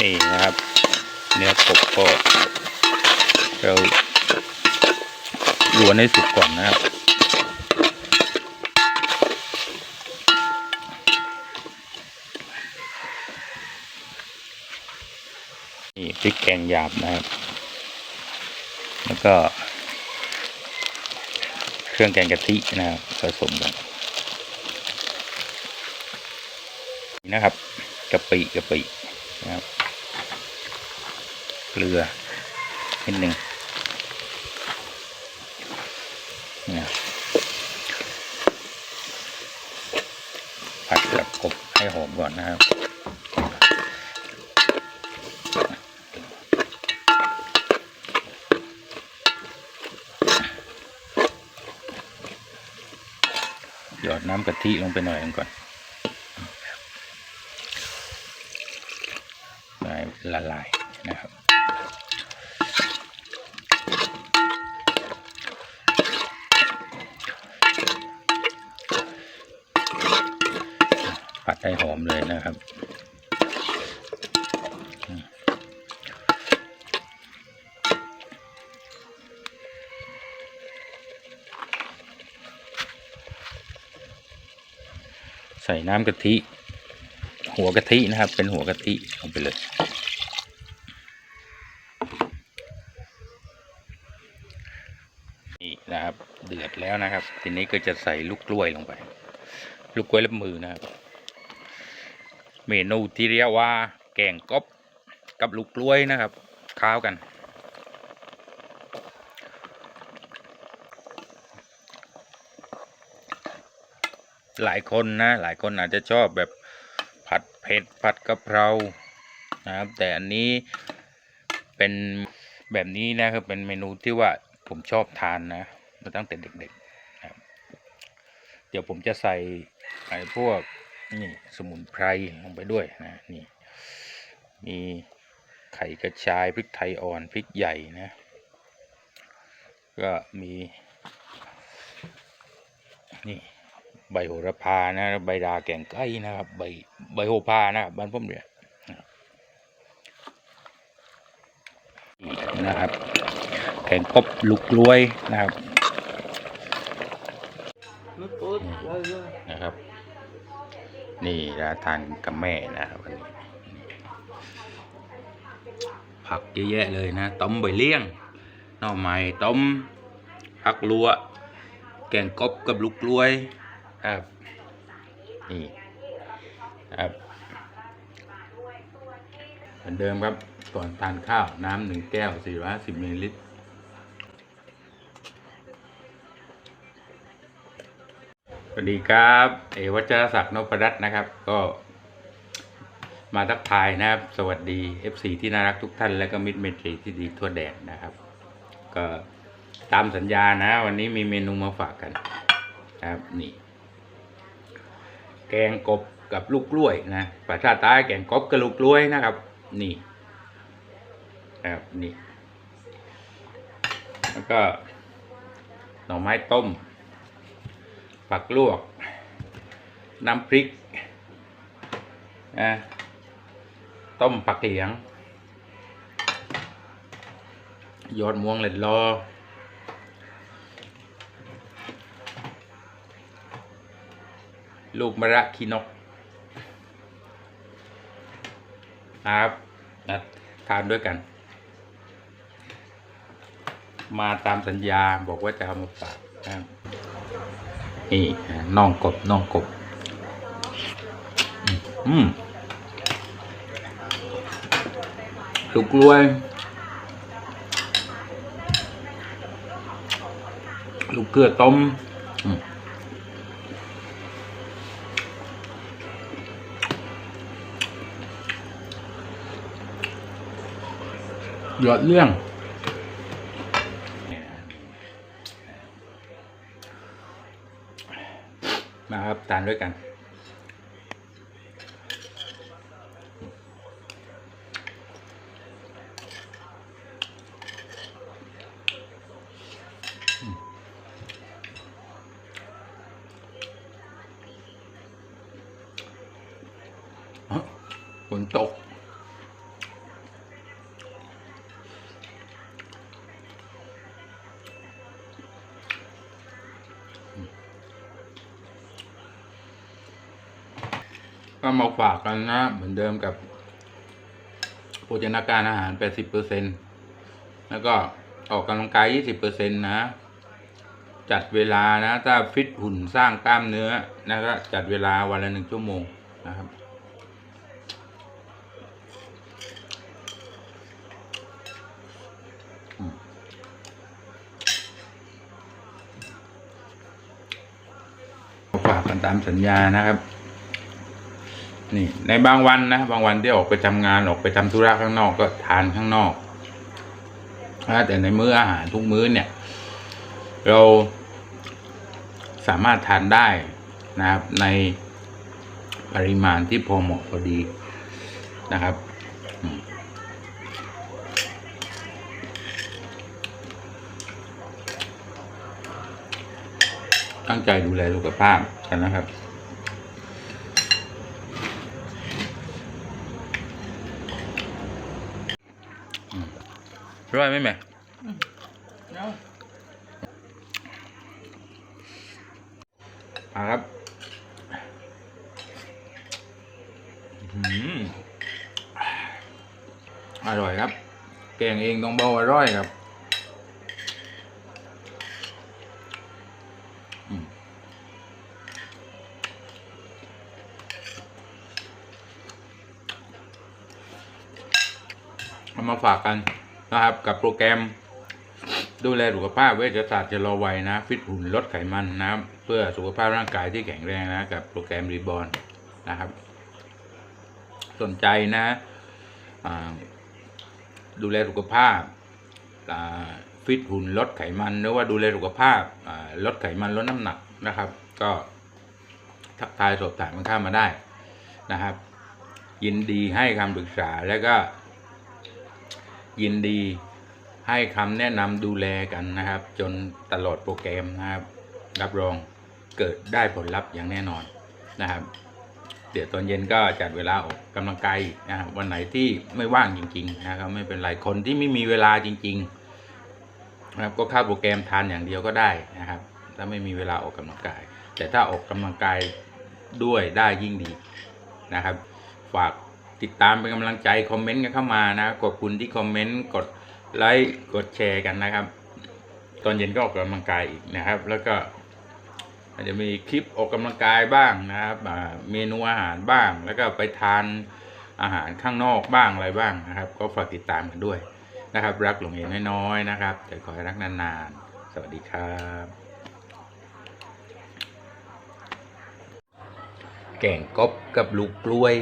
นี่นะครับ เนื้อกบก็เราลวนให้สุกก่อนนะครับ นี่พริกแกงหยาบนะครับ แล้วก็ เครื่องแกงกะทินะครับผสมกันนี่นะครับกะปิกะปินะครับ เกลือนิดหนึ่งนะผัดกับกบให้หอมก่อนนะครับหยอดน้ำกะทิลงไปหน่อยนึงก่อนให้ละลายนะครับ ผัดให้หอม เลยนะครับ ใส่น้ำกะทิ หัวกะทินะครับ เป็นหัวกะทิลงไปเลยนี่นะครับ เดือดแล้วนะครับ ทีนี้ก็จะใส่ลูกกล้วยลงไป ลูกกล้วยเล็บมือนะครับ เมนูที่เรียกว่าแกงกบกับลูกกล้วยนะครับข้าวกันหลายคนนะหลายคนอาจจะชอบแบบผัดเผ็ดผัดกะเพรานะครับ แต่อันนี้เป็นแบบนี้นะครับเป็นเมนูที่ว่าผมชอบทานนะมาตั้งแต่เด็กๆนะครับเดี๋ยวผมจะใส่ไอ้พวก นี่สมุนไพรลงไปด้วยนะนี่มีไข่กระชายพริกไทยอ่อนพริกใหญ่นะ ก็มีนี่ใบโหระพานะใบดาแกงไก่นะครับใบใบโหระพานะครับบ้านผมเนี่ยนี่นะครับ แกงกบลูกกล้วยนะครับนะครับ นี่นะทานกับแม่นะวันนี้ผักเยอะแยะเลยนะต้มใบเลี้ยงน่อไม้ต้มผักลัวแกงกบกับลูกกล้วยครับนี่ครับเหมือนเดิมครับก่อนทานข้าวน้ำหนึ่งแก้ว 450มิลลิลิตร สวัสดีครับ เอวัชรศักดิ์นพรัตน์นะครับ ก็มาทักทายนะครับ สวัสดี FC ที่น่ารักทุกท่านและก็มิตรเมตรีที่ดีทั่วแดนนะครับ ก็ตามสัญญานะ วันนี้มีเมนูมาฝากกันนะครับนี่ แกงกบกับลูกกล้วยนะภาษาใต้แกงกบกับลูกกล้วยนะครับ นี่นะครับนี่ แล้วก็หน่อไม้ต้ม ผักลวก น้ำพริกนะต้มผักเหลียง ยอดม่วงเล็ดรอลูกมะระคีนกนะครับนะทานด้วยกัน มาตามสัญญาบอกว่าจะเอามาฝากนะ นี่น่องกบน่องกบ อืมลูกกล้วย ลูกเกลือต้มยอดเรื่อง มาครับทาน ด้วยกัน ฝนตก ก็มาฝากกันนะ เหมือนเดิมกับโภชนาการอาหาร 80%แล้วก็ออกกำลังกาย 20%นะ จัดเวลานะ ถ้าฟิตหุ่นสร้างกล้ามเนื้อนะก็จัดเวลาวันละหนึ่งชั่วโมงนะครับฝากกันตามสัญญานะครับ นี่ ในบางวันนะบางวันที่ออกไปทำงานออกไปทำธุระข้างนอกก็ทานข้างนอกแต่ในมื้ออาหารทุกมื้อเนี่ย เราสามารถทานได้นะครับ ในปริมาณที่พอเหมาะพอดีนะครับตั้งใจดูแลสุขภาพกันนะครับ ร้อยไหมแม่เนาะมาครับอร่อยครับ แกงเองต้องเบาอร่อยครับเอามาฝากกัน นะครับกับโปรแกรม ดูแลสุขภาพเวชศาสตร์ชะลอวัยนะ ฟิตหุ่นลดไขมันนะครับ เพื่อสุขภาพร่างกายที่แข็งแรงนะ กับโปรแกรมรีบอ n นะครับ สนใจนะดูแลสุขภาพฟิตหุ่นลดไขมันหรือว่าดูแลสุขภาพลดไขมันลดน้ำหนักนะครับ ก็ทักทายสอบถามมันข้ามาได้นะครับ ยินดีให้คำปรึกษาแล้วก็ ยินดีให้คำแนะนำดูแลกันนะครับ จนตลอดโปรแกรมนะครับ รับรองเกิดได้ผลลัพธ์อย่างแน่นอนนะครับ เดี๋ยวตอนเย็นก็จัดเวลาออกกำลังกายนะครับวันไหนที่ไม่ว่างจริง ๆ นะครับ ไม่เป็นไรคนที่ไม่มีเวลาจริง ๆ นะครับก็เข้าโปรแกรมทานอย่างเดียวก็ได้นะครับ ถ้าไม่มีเวลาออกกำลังกาย แต่ถ้าออกกำลังกายด้วยได้ยิ่งดีนะครับ ฝาก ติดตามเป็นกำลังใจคอมเมนต์กันเข้ามานะขอบคุณที่คอมเมนต์กดไลค์กดแชร์กันนะครับ ตอนเย็นก็ออกกำลังกายอีกนะครับ แล้วก็อาจจะมีคลิปออกกำลังกายบ้างนะครับเมนูอาหารบ้าง แล้วก็ไปทานอาหารข้างนอกบ้างอะไรบ้างนะครับ ก็ฝากติดตามกันด้วยนะครับ รักหลงเองน้อยๆนะครับ แต่ขอให้รักนานๆ สวัสดีครับ แกงกบกับลูกกล้วย